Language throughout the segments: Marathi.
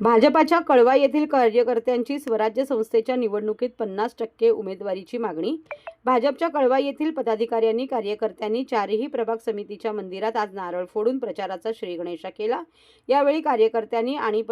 भाजपाच्या कळवा येथील कार्यकर्त्यांची स्वराज्य संस्थेच्या निवडणुकीत पन्नास टक्के उमेदवारीची मागणी. भाजपच्या कळवा येथील पदाधिकाऱ्यांनी कार्यकर्त्यांनी चारही प्रभाग समितीच्या मंदिरात आज नारळ फोडून प्रचाराचा श्रीगणेशा केला. यावेळी कार्यकर्त्यांनी आणि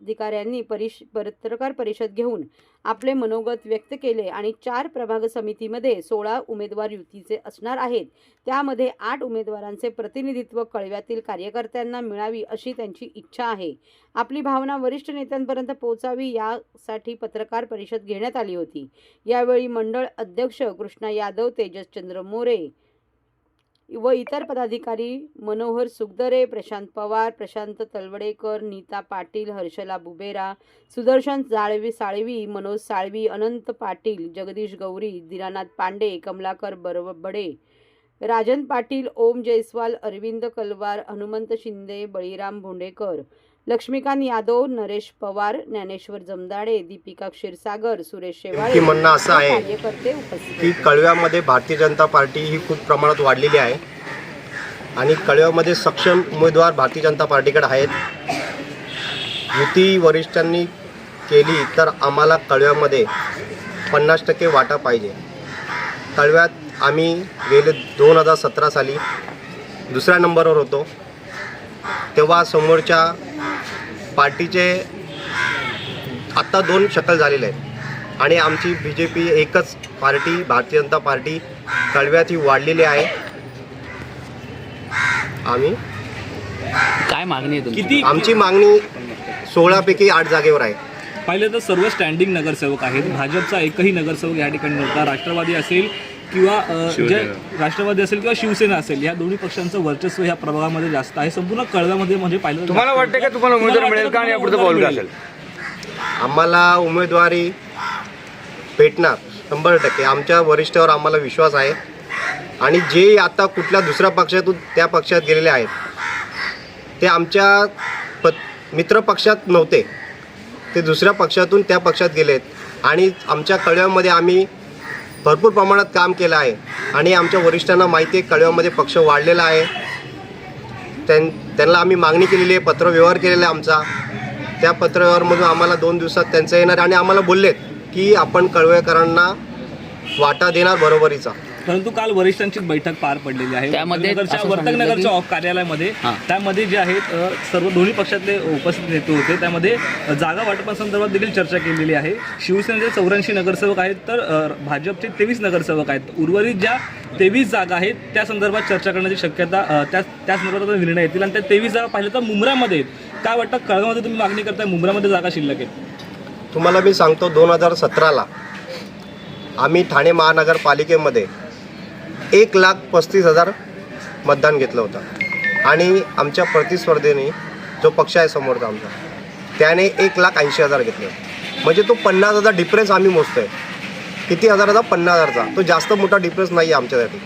अधिकाऱ्यांनी परिश पत्रकार परिषद घेऊन आपले मनोगत व्यक्त केले आणि चार प्रभाग समितीमध्ये सोळा उमेदवार युतीचे असणार आहेत. त्यामध्ये आठ उमेदवारांचे प्रतिनिधित्व कळव्यातील कार्यकर्त्यांना मिळावी अशी त्यांची इच्छा आहे. आपली भावना वरिष्ठ नेत्यांपर्यंत पोहोचावी यासाठी पत्रकार परिषद घेण्यात आली होती. यावेळी मंडळ अध्यक्ष कृष्णा यादव तेजसचंद्र मोरे व इतर पदाधिकारी मनोहर सुगदरे प्रशांत पवार प्रशांत तलवडेकर नीता पाटील हर्षला बुबेरा सुदर्शन जाळवी साळवी मनोज साळवी अनंत पाटील जगदीश गौरी दिनानाथ पांडे कमलाकर बरबडे राजन पाटील ओम जयस्वाल अरविंद कलवार हनुमंत शिंदे बळीराम भोंडेकर लक्ष्मीकांत यादव नरेश पवार ज्ञानेश्वर जमदाडे दीपिका क्षीरसागर सुरेश शेवाळे की म्हणणं असं आहे कार्यकर्ते उपस्थित की. कळव्यामध्ये भारतीय जनता पार्टी ही खूप प्रमाणात वाढलेली आहे आणि कळव्यामध्ये सक्षम उमेदवार भारतीय जनता पार्टीकडे आहेत. युती वरिष्ठांनी केली तर आम्हाला कळव्यामध्ये पन्नास टक्के वाटा पाहिजे. कळव्यात आम्ही गेले दोन हजार सतरा साली दुसऱ्या नंबरवर होतो. तेव्हा समोरच्या पार्टीचे आत्ता दोन शकल झालेले आहेत. आणि आमची बी जे पी एकच पार्टी भारतीय जनता पार्टी कळव्यात ही वाढलेली आहे. आम्ही काय मागणी आहे तुमची? किती आमची मागणी सोळापैकी आठ जागेवर आहे. पाहिलं तर सर्व स्टँडिंग नगरसेवक आहेत. भाजपचा एकही नगरसेवक या ठिकाणी नव्हता. राष्ट्रवादी असेल किंवा जे राष्ट्रवादी असेल किंवा शिवसेना असेल या दोन्ही पक्षांचं वर्चस्व या प्रभागामध्ये जास्त आहे. संपूर्ण कळव्यामध्ये म्हणजे पाहिलं तुम्हाला वाटतं का तुम्हाला उमेदवार मिळेल का आणि यापुढचं पाऊल? असेल आम्हाला उमेदवारी भेटणार शंभर टक्के. आमच्या वरिष्ठावर आम्हाला विश्वास आहे. आणि जे आता कुठल्या दुसऱ्या पक्षातून त्या पक्षात गेलेले आहेत ते आमच्या प मित्र पक्षात नव्हते. ते दुसऱ्या पक्षातून त्या पक्षात गेलेत. आणि आमच्या कळव्यामध्ये आम्ही भरपूर प्रमाणात काम केलं आहे. आणि आमच्या वरिष्ठांना माहिती आहे कळव्यामध्ये पक्ष वाढलेला आहे. त्यां त्यांना आम्ही मागणी केलेली आहे पत्रव्यवहार केलेला आहे आमचा. त्या पत्रव्यवहारमधून आम्हाला दोन दिवसात त्यांचं येणार आणि आम्हाला बोललेत की आपण कळवेकरांना वाटा देणार बरोबरीचा. परंतु काल वरिष्ठांची बैठक पार पडलेली आहे. त्यामध्ये वर्तकनगरच्या ऑफ कार्यालयामध्ये हां. त्यामध्ये जे आहेत सर्व दोन्ही पक्षातले उपस्थित नेते होते. त्यामध्ये जागा वाटपासंदर्भात देखील चर्चा केलेली आहे. शिवसेनेचे चौऱ्याऐंशी नगरसेवक आहेत तर भाजपचे तेवीस नगरसेवक आहेत. उर्वरित ज्या तेवीस जागा आहेत त्या संदर्भात चर्चा करण्याची शक्यता त्या त्या संदर्भात निर्णय येतील. आणि त्या तेवीस जागा पाहिलं तर मुंब्रामध्ये आहेत. काय वाटतं कळगामध्ये तुम्ही मागणी करताय मुंब्रामध्ये जागा शिल्लक आहेत? तुम्हाला मी सांगतो दोन हजार सतराला आम्ही ठाणे महानगरपालिकेमध्ये एक लाख पस्तीस हजार मतदान घेतलं होतं. आणि आमच्या प्रतिस्पर्धेने जो पक्ष आहे समोरचा आमचा त्याने एक लाख ऐंशी हजार घेतले. म्हणजे तो पन्नास हजार डिफरन्स आम्ही मोजतोय. किती हजाराचा? पन्नास हजारचा. तो जास्त मोठा डिफरन्स नाही आहे आमच्यासाठी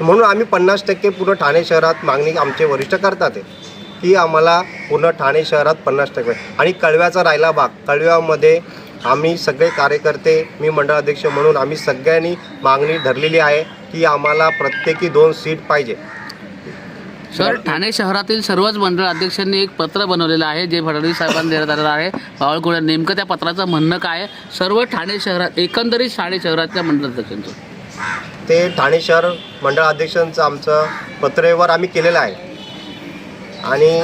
म्हणून आम्ही पन्नास टक्के पूर्ण ठाणे शहरात मागणी आमचे वरिष्ठ करतात आहे की आम्हाला पूर्ण ठाणे शहरात पन्नास टक्के. आणि कळव्याचा राहिला भाग कळव्यामध्ये आम्ही सगळे कार्यकर्ते मी मंडळ अध्यक्ष म्हणून आम्ही सगळ्यांनी मागणी धरलेली आहे. की आम्हाला प्रत्येकी दोन सीट पाहिजे. सर ठाणे शहरातील सर्वच मंडळ अध्यक्षांनी एक पत्र बनवलेलं आहे जे फडणवीस साहेबांनी देण्यात आलेलं आहे. बावळकुळे नेमकं त्या पत्राचं म्हणणं काय? आहे सर्व ठाणे शहरात एकंदरीत ठाणे शहरातल्या मंडळ अध्यक्षांचं. ते ठाणे शहर मंडळ अध्यक्षांचं आमचं पत्रव्यवहार आम्ही केलेलं आहे. आणि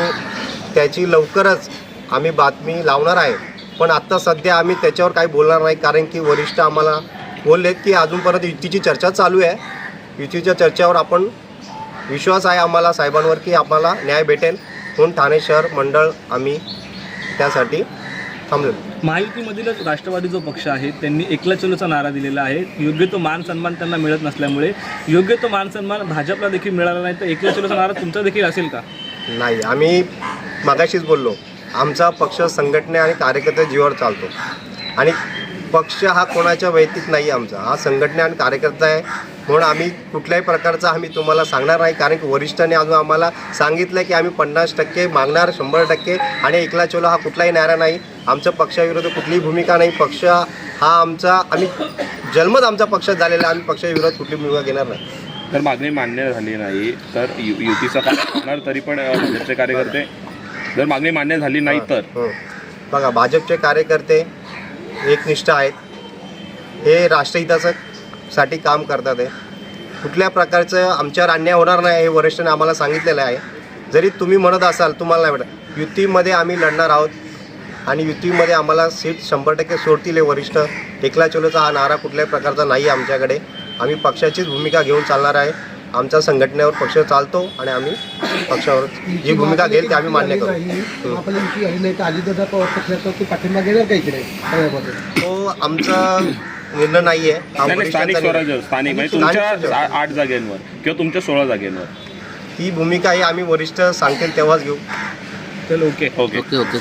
त्याची लवकरच आम्ही बातमी लावणार आहे. पण आत्ता सध्या आम्ही त्याच्यावर काही बोलणार नाही कारण की वरिष्ठ आम्हाला बोललेत की अजूनपर्यंत युतीची चर्चा चालू आहे. युतीच्या चर्चेवर आपण विश्वास आहे आम्हाला साहेबांवर की आम्हाला न्याय भेटेल म्हणून ठाणे शहर मंडळ आम्ही त्यासाठी थांबलेलो. महायुतीमधीलच राष्ट्रवादी जो पक्ष आहे त्यांनी एकला चलोचा नारा दिलेला आहे. योग्य तो मान सन्मान त्यांना मिळत नसल्यामुळे योग्य तो मान सन्मान भाजपला देखील मिळाला नाही तर एकला चलोचा नारा तुमचा देखील असेल का? नाही आम्ही मागाशीच बोललो. आमचा पक्ष संघटने आणि कार्यकर्ते जीवावर चालतो. आणि पक्ष हा कोणाच्या वैयक्तिक नाही आहे आमचा. हा संघटने आणि कार्यकर्ता आहे म्हणून आम्ही कुठल्याही प्रकारचा आम्ही तुम्हाला सांगणार नाही कारण की वरिष्ठांनी अजून आम्हाला सांगितलं की आम्ही पन्नास टक्के मागणार शंभर टक्के आणि एकला चोला हा कुठलाही नारा नाही. आमच्या पक्षाविरुद्ध कुठलीही भूमिका नाही. पक्ष हा आमचा आम्ही जन्मच आमचा पक्षात झालेला. आम्ही पक्षाविरोधात कुठली भूमिका घेणार नाही. तर मागणी मान्य झाली नाही तर यु युतीचा काय होणार तरी पण भाजपचे कार्यकर्ते? जर मागणी मान्य झाली नाही तर? हो. बघा भाजपचे कार्यकर्ते एकनिष्ठ आहेत. हे राष्ट्रहितासाठी काम करतात आहे कुठल्या प्रकारचं आमच्यावर अन्याय होणार नाही हे वरिष्ठांनी आम्हाला सांगितलेलं आहे. जरी तुम्ही म्हणत असाल तुम्हाला नाही वाटत. युतीमध्ये आम्ही लढणार आहोत आणि युतीमध्ये आम्हाला सीट शंभर टक्के सोडतील हे वरिष्ठ. एकला चलोचा हा नारा कुठल्याही प्रकारचा नाही आहे आमच्याकडे. आम्ही पक्षाचीच भूमिका घेऊन चालणार आहे. आमच्या संघटनेवर पक्ष चालतो आणि आम्ही पक्षावर जी भूमिका घेईल ती आम्ही मान्य करू. हं. तो तो आमचा निर्णय नाही आहे हा स्थानिक. स्वराज्य स्थानिक म्हणजे तुमच्या आठ जागेंवर किंवा तुमच्या सोळा जागेंवर. ती भूमिका ही आम्ही वरिष्ठ सांगतील तेव्हाच घेऊ. चल ओके. ओके. Okay okay